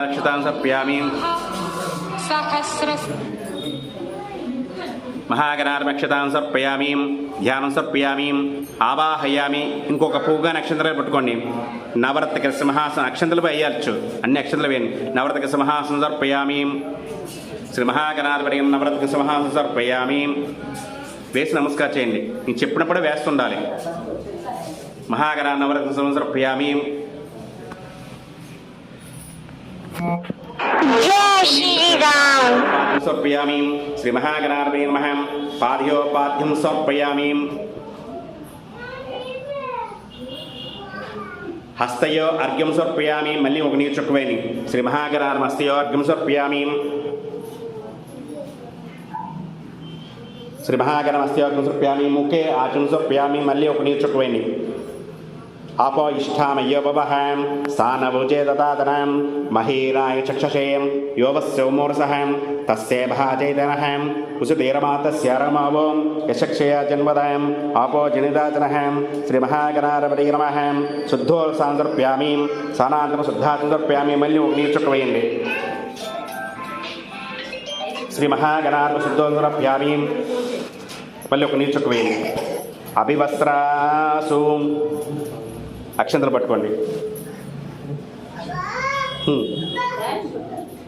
అక్షతాన్ సప్యామి మహాగణారమక్షతాం సమర్పయామి ధ్యానం సమర్పయామి ఆవాహయామి ఇంకొక పువ్వుగా నక్షత్రాలు పట్టుకోండి. నవరత్న సింహాసనం అక్షంతలు వేయచ్చు అన్ని అక్షంతలు వేయండి నవరత్న సింహాసనం సమర్పయామి శ్రీ మహాగణాధిపతి నవరత్న సింహాసనం సమర్పయామి వేసి నమస్కారం చేయండి. నేను చెప్పినప్పుడే వేస్తుండాలి. మహాగణా నవరత్న సింహాసనం సమర్పయామి సమర్పయామి. శ్రీ మహాగణాధిపతి నమ. పాద్యోపాద్యం సమర్పయామి. హస్తయో అర్ఘ్యం సమర్పయామి. మళ్ళీ ఒక నీరు చుక్కవేని శ్రీ మహాగణారం హస్తయో అర్ఘ్యం సమర్పయామి. శ్రీ మహాగణం హస్తయో అర్ఘ్యం సమర్పయామి ముఖే ఆచం సమర్పయామి. మళ్ళీ ఒక నీరు చుక్కవేని अपो इष्ठामयोपवहां सानभुजे ददातनां महीराय चक्षसें योपस्योमूर्सहां तस्य भाचैतनहां उसितीरमातस्य रमावों यशक्षया जन्मदायम् आपो जनिदाचनहां श्रीमहागणारपरिक्रमहां शुद्धोल्सान्तर्प्यामीं सानान्तम शुद्धान्तर्प्यामी मल्योग्निचक्रवयन्ति श्री महागणार्प शुद्धोन्दरभ्यामी पल्लोक अभी अभिवस्त्रासु। అక్షంతలు పట్టుకోండి.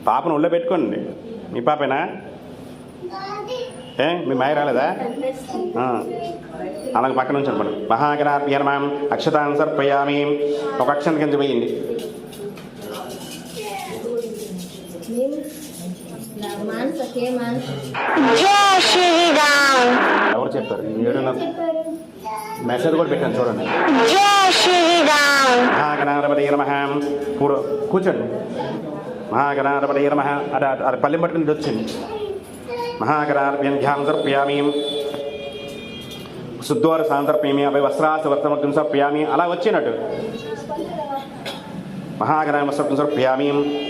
పాపను ఒళ్ళో పెట్టుకోండి. మీ పాపేనా? ఏ మీ మాయ రాలేదా. అలాగే పక్కన నుంచి అనుకోండి మహాగణాభ్యనమాం అక్షతాన్ని సర్పయామి ఒక అక్షరం కింద శ్రీరామ్. ఎవరు చెప్పారు? మెసేజ్ కూడా పెట్టాను చూడండి. మహాగణాధిపతి నమ పూర్వ కూర్చోండి మహాగణాధిపతి నమ అది అది పల్లెం పట్టుకుని ఇటు వచ్చింది మహాగణాధిపతి ధ్యానం సమర్పయామి శుద్ధోర సాంతర్పయామి అవి వస్త్రాస వర్తమగ్నం సమర్పయామి అలా వచ్చినట్టు మహాగణామస్వం సమర్పయామి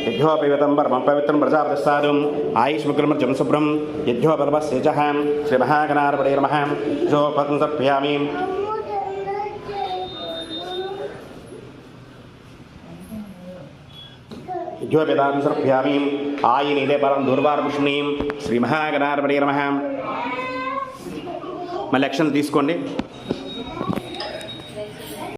యజ్ఞోపవితం పరమం పవిత్రం ప్రజాప్రసాదం ఆయుష్ముగ్రమర్జం శుభ్రం యజ్ఞోపరమస్యజ శ్రీ మహాగణాధిపతి నమ యజ్ఞోపతం సమర్పయామి యజ్ఞోపేదాం సర్భ్యామీం ఆయినిదే పరం దుర్వారపుష్ణీం శ్రీ మహాగణాధిపతి నమ. మళ్ళీ అక్షరం తీసుకోండి.